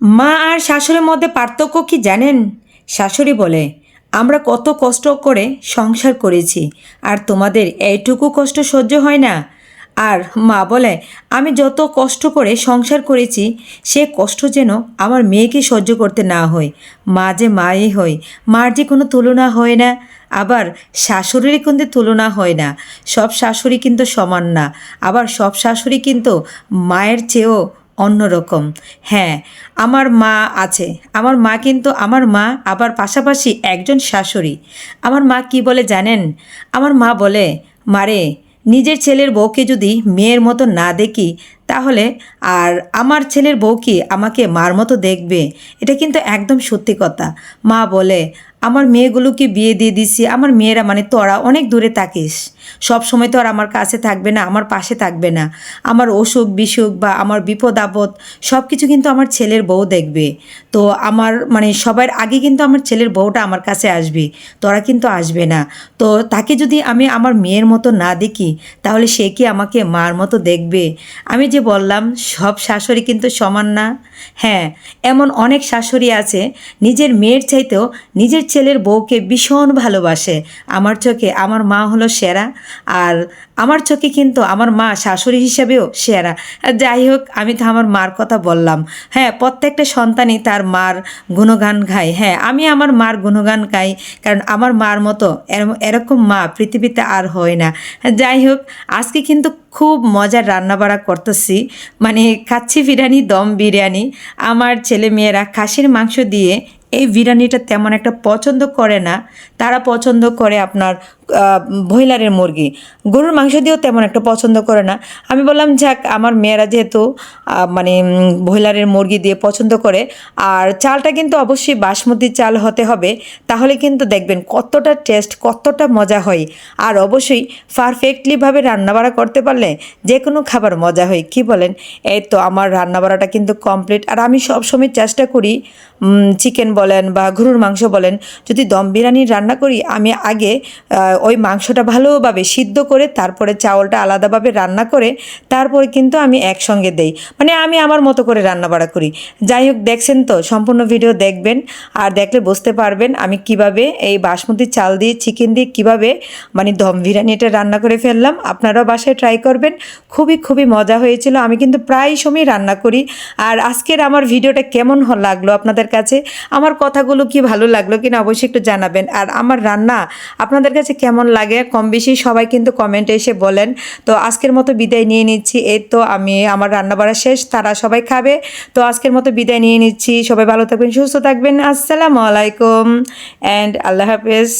মা আর শাশুড়ির মধ্যে পার্থক্য কি জানেন? শাশুড়ি বলে, আমরা কত কষ্ট করে সংসার করেছি, আর তোমাদের এইটুকু কষ্ট সহ্য হয় না। আর মা বলে, আমি যত কষ্ট করে সংসার করেছি, সে কষ্ট যেন আমার মেয়েকে সহ্য করতে না হয়। মা যে মাই হয়, মার যে কোনো তুলনা হয় না। আবার শাশুড়ির কিন্তু তুলনা হয় না। সব শাশুড়ি কিন্তু সমান না। আবার সব শাশুড়ি কিন্তু মায়ের চেয়েও অন্যরকম। হ্যাঁ আমার মা আছে। আমার মা কিন্তু আমার মা, আবার পাশাপাশি একজন শাশুড়ি। আমার মা কি বলে জানেন? আমার মা বলে মারে নিজের ছেলের বউকে যদি মেয়ের মতো না দেখি, তাহলে আর আমার ছেলের বউ কি আমাকে মার মতো দেখবে? এটা কিন্তু একদম সত্যি কথা। মা বলে, আমার মেয়েগুলোকে বিয়ে দিয়ে দিছি, আমার মেয়েরা মানে তোরা অনেক দূরে থাকিস। সব সময় তো আর আমার কাছে থাকবে না, আমার পাশে থাকবে না। আমার অসুখ, বিসুখ বা আমার বিপদ, আপদ সব কিছু কিন্তু আমার ছেলের বউ দেখবে। তো আমার মানে সবার আগে কিন্তু আমার ছেলের বউটা আমার কাছে আসবে, তোরা কিন্তু আসবে না। তো তাকে যদি আমি আমার মেয়ের মতো না দেখি, তাহলে সে কি আমাকে মার মতো দেখবে? আমি যে বললাম, সব শাশুড়ি কিন্তু সমান না। হ্যাঁ এমন অনেক শাশুড়ি আছে, নিজের মেয়ের চাইতেও নিজের ছেলের বউকে ভীষণ ভালোবাসে। আমার চোখে আমার মা হলো সেরা আর আমার চোখে কিন্তু আমার মা শাশুড়ি হিসেবেও সেরা। যাই হোক, আমি তো আমার মার কথা বললাম। হ্যাঁ প্রত্যেকটা সন্তানই তার মার গুণগান গায়। হ্যাঁ আমি আমার মার গুণগান গাই, কারণ আমার মার মতো এরকম মা পৃথিবীতে আর হয় না। যাই হোক, আজকে কিন্তু খুব মজার রান্নাবাড়া করতেছি। মানে খাচ্ছি বিরিয়ানি, দম বিরিয়ানি। আমার ছেলে মেয়েরা খাসির মাংস দিয়ে এই বিরিয়ানিটা তেমন একটা পছন্দ করে না। তারা পছন্দ করে আপনার ব্রয়লারের মুরগি। গরুর মাংস দিয়েও তেমন একটা পছন্দ করে না। আমি বললাম, যাক, আমার মেয়েরা যেহেতু মানে ব্রয়লারের মুরগি দিয়ে পছন্দ করে, আর চালটা কিন্তু অবশ্যই বাসমতি চাল হতে হবে, তাহলে কিন্তু দেখবেন কতটা টেস্ট, কতটা মজা হয়। আর অবশ্যই পারফেক্টলিভাবে রান্নাবাড়া করতে পারলে যে কোনো খাবার মজা হয়, কি বলেন? এই তো আমার রান্নাবাড়াটা কিন্তু কমপ্লিট। আর আমি সবসময় চেষ্টা করি চিকেন বলেন বা গরুর মাংস বলেন, যদি দম বিরিয়ানি রান্না করি, আমি আগে ওই মাংসটা ভালোভাবে সিদ্ধ করে তারপরে চাউলটা আলাদাভাবে রান্না করে তারপরে কিন্তু আমি একসঙ্গে দেই। মানে আমি আমার মতো করে রান্না বাড়া করি। যাই হোক, দেখছেন তো, সম্পূর্ণ ভিডিও দেখবেন আর দেখলে বুঝতে পারবেন আমি কীভাবে এই বাসমতি চাল দিয়ে, চিকেন দিয়ে কীভাবে মানে দম বিরিয়ানিটা রান্না করে ফেললাম। আপনারাও বাসায় ট্রাই করবেন। খুবই খুবই মজা হয়েছিল। আমি কিন্তু প্রায় সময় রান্না করি। আর আজকের আমার ভিডিওটা কেমন লাগল আপনাদের কাছে? আমার কথাগুলো কি ভালো লাগল কিনা অবশ্যই একটু জানাবেন। আর আমার রান্না আপনাদের কাছে কেমন লাগে? কম বেশি সবাই কিন্তু কমেন্টে এসে বলেন। তো আজকের মতো বিদায় নিয়ে নিচ্ছি। এর তো আমি, আমার রান্না বাড়া শেষ, তারা সবাই খাবে। তো আজকের মতো বিদায় নিয়ে নিচ্ছি। সবাই ভালো থাকবেন, সুস্থ থাকবেন। আসসালামু আলাইকুম। অ্যান্ড আল্লাহ হাফেজ।